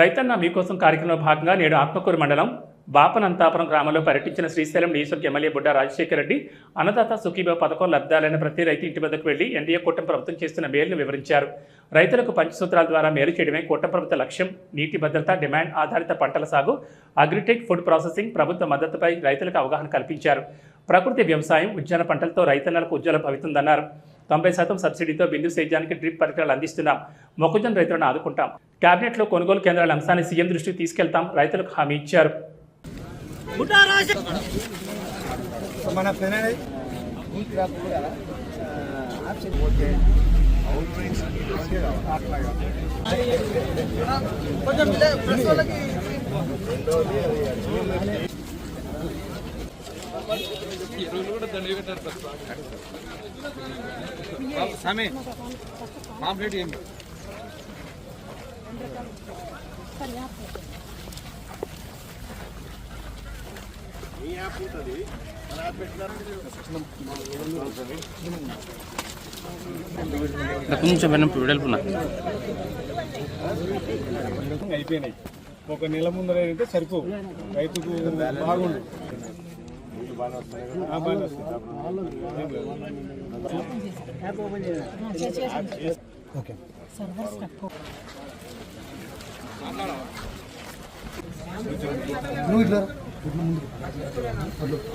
రైతన్న మీకోసం కార్యక్రమంలో భాగంగా నేడు ఆత్మకూరు మండలం బాపనంతాపురం గ్రామంలో పర్యటించిన శ్రీశైలం నియోజకవర్గ ఎమ్మెల్యే బుడ్డ రాజశేఖర రెడ్డి అన్నదాత సుఖీభవ పథకం లబ్ధాలైన ప్రతి రైతు ఇంటి వద్దకు వెళ్ళి ఎన్డీఏ కూటమి ప్రభుత్వం చేస్తున్న మేలును వివరించారు. రైతులకు పంచసూత్రాల ద్వారా మేలు చేయడమే కూటమి ప్రభుత్వ లక్ష్యం. నీటి భద్రత డిమాండ్ ఆధారిత పంటల సాగు అగ్రిటెక్ ఫుడ్ ప్రాసెసింగ్ ప్రభుత్వ మద్దతుపై రైతులకు అవగాహన కల్పించారు. ప్రకృతి వ్యవసాయం ఉద్యాన పంటలతో రైతన్నలకు ఉజ్వల భవితుందన్నారు. తొంభై శాతం సబ్సిడీతో బిందు సేద్యానికి డ్రిప్ పరికరాలు అందిస్తున్నాం. మొక్కజొన్న రైతులను ఆదుకుంటాం. కేబినెట్లో కొనుగోలు కేంద్రాల అంశాన్ని సీఎం దృష్టికి తీసుకెళ్తాం. రైతులకు హామీ ఇచ్చారు. సామి ఏమి కొంచెం వెనక్కి వెడల్పున్నా అయిపోయినాయి. ఒక నెల ముందర అయితే సరిపో రైతుకు బాగుండు. ఓకే నువ్వు ఇట్లా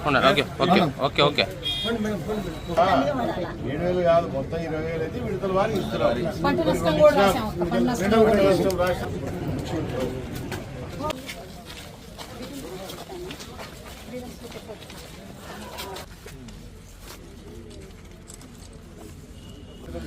ఉన్నారు. Okay okay okay okay. ఏడు వేలు కాదు మొత్తం ఇరవై వేలు అయితే విడుదల వారి ఇస్తున్నారు పంట నష్టం కూడా రాసాం అక్క. పంట నష్టం రెండవ కూడా విడత నష్టం రాష్ట్రం ఉన్నాయి కదా రెండు యాప్లు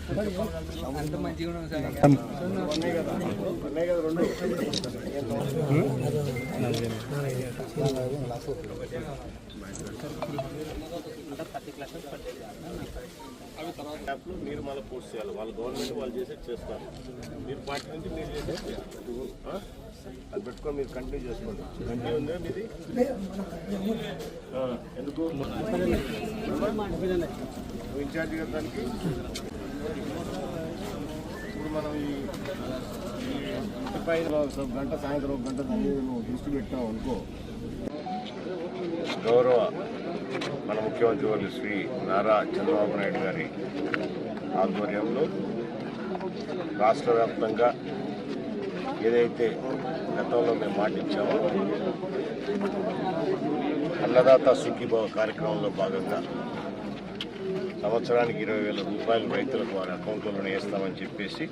మీరు మళ్ళీ పోస్ట్ చేయాలి వాళ్ళ గవర్నమెంట్ వాళ్ళు చేసేది చేస్తారు మీరు పార్టీ నుంచి మీరు చేసేది అది పెట్టుకొని మీరు కంటిన్యూ చేసుకోండి కంటిన్యూ ఉందా మీది ఎందుకు నువ్వు ఇన్ఛార్జ్ కదా దానికి ఇప్పుడు మనం ఈ ఈ గంట సాయంత్రం గంట దృష్టి పెట్టావు అనుకో. గౌరవ మన ముఖ్యమంత్రి వర్యులు శ్రీ నారా చంద్రబాబు నాయుడు గారి ఆధ్వర్యంలో రాష్ట్ర వ్యాప్తంగా ఏదైతే గతంలో మేము మాటించామో అన్నదాత సుఖీభావ కార్యక్రమంలో భాగంగా సంవత్సరానికి ఇరవై వేల రూపాయలు రైతులకు వారి అకౌంట్లోనే వేస్తామని చెప్పేసి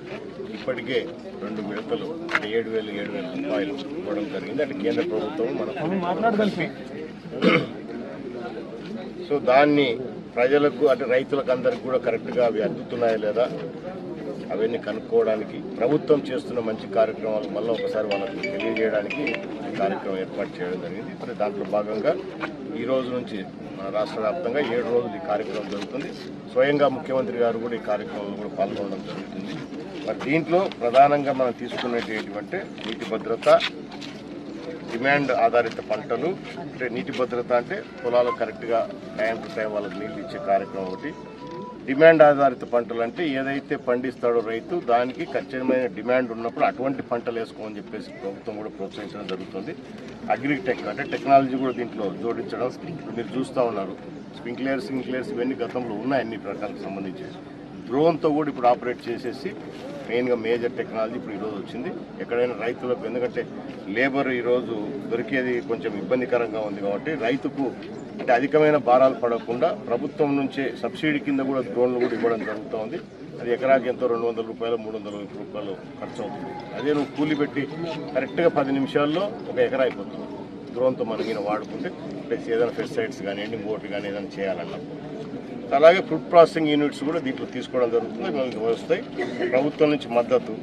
ఇప్పటికే రెండు విడతలు ఏడు వేలు ఏడు వేల రూపాయలు ఇవ్వడం జరిగింది. అంటే కేంద్ర ప్రభుత్వం మన కలిపి సో దాన్ని ప్రజలకు అంటే రైతులకు అందరికి కూడా కరెక్ట్గా అవి అందుతున్నాయా లేదా అవన్నీ కనుక్కోవడానికి ప్రభుత్వం చేస్తున్న మంచి కార్యక్రమాలు మళ్ళీ ఒకసారి వాళ్ళకి తెలియజేయడానికి కార్యక్రమం ఏర్పాటు చేయడం జరిగింది. మరి దాంట్లో భాగంగా ఈ రోజు నుంచి మన రాష్ట్ర వ్యాప్తంగా ఏడు రోజులు ఈ కార్యక్రమం జరుగుతుంది. స్వయంగా ముఖ్యమంత్రి గారు కూడా ఈ కార్యక్రమంలో కూడా పాల్గొనడం జరుగుతుంది. మరి దీంట్లో ప్రధానంగా మనం తీసుకునేటటువంటి నీటి భద్రత డిమాండ్ ఆధారిత పంటలు అంటే నీటి భద్రత అంటే పొలాలు కరెక్ట్గా టైం టు టైం వాళ్ళకి నీళ్ళు ఇచ్చే కార్యక్రమం ఒకటి డిమాండ్ ఆధారిత పంటలు అంటే ఏదైతే పండిస్తాడో రైతు దానికి ఖచ్చితమైన డిమాండ్ ఉన్నప్పుడు అటువంటి పంటలు వేసుకోమని చెప్పేసి ప్రభుత్వం కూడా ప్రోత్సహించడం జరుగుతుంది. అగ్రిటెక్ అంటే టెక్నాలజీ కూడా దీంట్లో జోడించడం మీరు చూస్తూ ఉన్నారు. స్ప్రింక్లర్స్ స్ప్రింక్లర్స్ ఇవన్నీ గతంలో ఉన్నాయి అన్ని రకాలకు సంబంధించి. డ్రోన్తో కూడా ఇప్పుడు ఆపరేట్ చేసేసి మెయిన్గా మేజర్ టెక్నాలజీ ఇప్పుడు ఈరోజు వచ్చింది. ఎక్కడైనా రైతులకు ఎందుకంటే లేబర్ ఈరోజు దొరికేది కొంచెం ఇబ్బందికరంగా ఉంది కాబట్టి రైతుకు అంటే అధికమైన భారాలు పడకుండా ప్రభుత్వం నుంచే సబ్సిడీ కింద కూడా డ్రోన్లు కూడా ఇవ్వడం జరుగుతుంది. అది ఎకరాకి ఎంతో రెండు వందల రూపాయలు మూడు వందల రూపాయలు ఖర్చు అవుతుంది అదే నువ్వు కూలి పెట్టి కరెక్ట్గా పది నిమిషాల్లో ఒక ఎకరా అయిపోతుంది. డ్రోన్తో మనం ఈయన వాడుకుంటే ప్లస్ ఏదైనా ఫెస్టిసైడ్స్ కానీ ఎండింగ్ ఇంకోటి కానీ ఏదైనా చేయాలన్నప్పుడు అలాగే ఫుడ్ ప్రాసెసింగ్ యూనిట్స్ కూడా దీంట్లో తీసుకోవడం జరుగుతుంది. మనకి వస్తాయి. ప్రభుత్వం నుంచి మద్దతు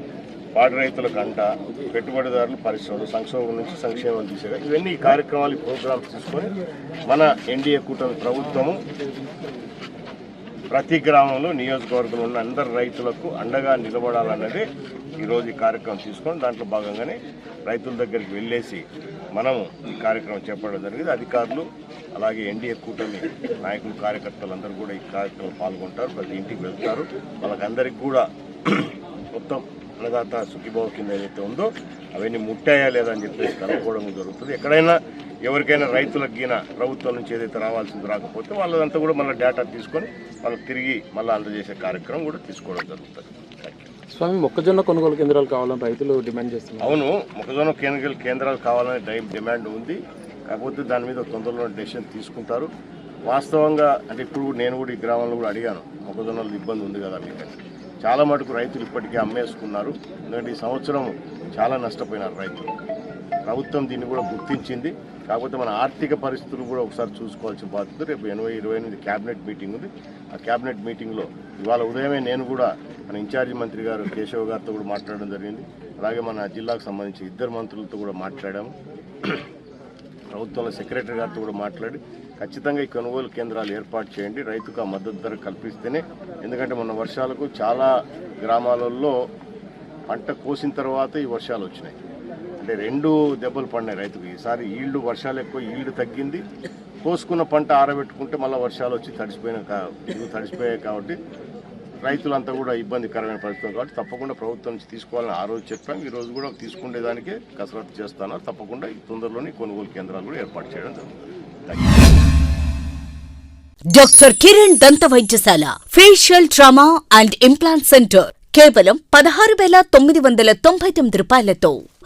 పాడి రైతులకు అంట పెట్టుబడిదారులు పరిశ్రమలు సంక్షోభం నుంచి సంక్షేమం తీసేగా ఇవన్నీ ఈ కార్యక్రమాలు ప్రోగ్రామ్స్ తీసుకొని మన ఎన్డీఏ కూటమి ప్రభుత్వము ప్రతి గ్రామంలో నియోజకవర్గంలో ఉన్న అందరు రైతులకు అండగా నిలబడాలన్నదే ఈరోజు ఈ కార్యక్రమం తీసుకొని దాంట్లో భాగంగానే రైతుల దగ్గరికి వెళ్ళేసి మనము ఈ కార్యక్రమం చేపట్టడం జరిగింది. అధికారులు అలాగే ఎన్డీఏ కూటమి నాయకులు కార్యకర్తలందరూ కూడా ఈ కార్యక్రమం పాల్గొంటారు. ప్రతి ఇంటికి వెళ్తారు. వాళ్ళకందరికీ కూడా మొత్తం అన్నదాత సుఖీభావ కింద ఏదైతే ఉందో అవన్నీ ముట్టాయా లేదా అని చెప్పేసి కనుక్కోవడం జరుగుతుంది. ఎక్కడైనా ఎవరికైనా రైతులకు గిన ప్రభుత్వం నుంచి ఏదైతే రావాల్సింది రాకపోతే వాళ్ళదంతా కూడా మళ్ళీ డేటా తీసుకొని వాళ్ళకి తిరిగి మళ్ళీ అందజేసే కార్యక్రమం కూడా తీసుకోవడం జరుగుతుంది. స్వామి మొక్కజొన్న కొనుగోలు కేంద్రాలు కావాలని రైతులు డిమాండ్ చేస్తున్నారు. అవును మొక్కజొన్న కేంద్రాలు కేంద్రాలు కావాలని డిమాండ్ ఉంది. కాకపోతే దాని మీద తొందరలో డెసిషన్ తీసుకుంటారు. వాస్తవంగా అంటే ఇప్పుడు నేను కూడా ఈ గ్రామంలో కూడా అడిగాను మొక్కజొన్నలు ఇబ్బంది ఉంది కదా మీకు. చాలా మటుకు రైతులు ఇప్పటికే అమ్మేసుకున్నారు. ఎందుకంటే ఈ సంవత్సరం చాలా నష్టపోయినారు రైతులు. ప్రభుత్వం దీన్ని కూడా గుర్తించింది. కాకపోతే మన ఆర్థిక పరిస్థితులు కూడా ఒకసారి చూసుకోవాల్సిన బాధ్యత రేపు ఎనభై ఇరవై ఎనిమిది క్యాబినెట్ మీటింగ్ ఉంది. ఆ క్యాబినెట్ మీటింగ్లో ఇవాళ ఉదయమే నేను కూడా మన ఇన్ఛార్జి మంత్రి గారు కేశవ్ గారితో కూడా మాట్లాడడం జరిగింది. అలాగే మన జిల్లాకు సంబంధించి ఇద్దరు మంత్రులతో కూడా మాట్లాడాము. ప్రభుత్వంలో సెక్రటరీ గారితో కూడా మాట్లాడి ఖచ్చితంగా ఈ కొనుగోలు కేంద్రాలు ఏర్పాటు చేయండి. రైతుకు ఆ మద్దతు ధర కల్పిస్తేనే. ఎందుకంటే మొన్న వర్షాలకు చాలా గ్రామాలలో పంట కోసిన తర్వాత ఈ వర్షాలు వచ్చినాయి. అంటే రెండు దెబ్బలు పడినాయి రైతుకు. ఈసారి ఈల్డ్ వర్షాలు ఎక్కువ ఈల్డ్ తగ్గింది. కోసుకున్న పంట ఆరబెట్టుకుంటే మళ్ళీ వర్షాలు వచ్చి తడిసిపోయిన కా- తడిసిపోయాయి కాబట్టి రైతులంతా కూడా ఇబ్బందికరమైన పరిస్థితి కాబట్టి తప్పకుండా ప్రభుత్వం నుంచి తీసుకోవాలని ఆ రోజు చెప్పాం. ఈ రోజు కూడా తీసుకునేదానికి కసరత్తు చేస్తాను. తప్పకుండా ఈ తొందరలోనే కొనుగోలు కేంద్రాలు కూడా ఏర్పాటు చేయడం జరుగుతుంది. డాక్టర్ కిరణ్ దంత వైద్యశాల facial trauma and implant centre కేవలం పదహారు వేల తొమ్మిది వందల తొంభై తొమ్మిది రూపాయలతో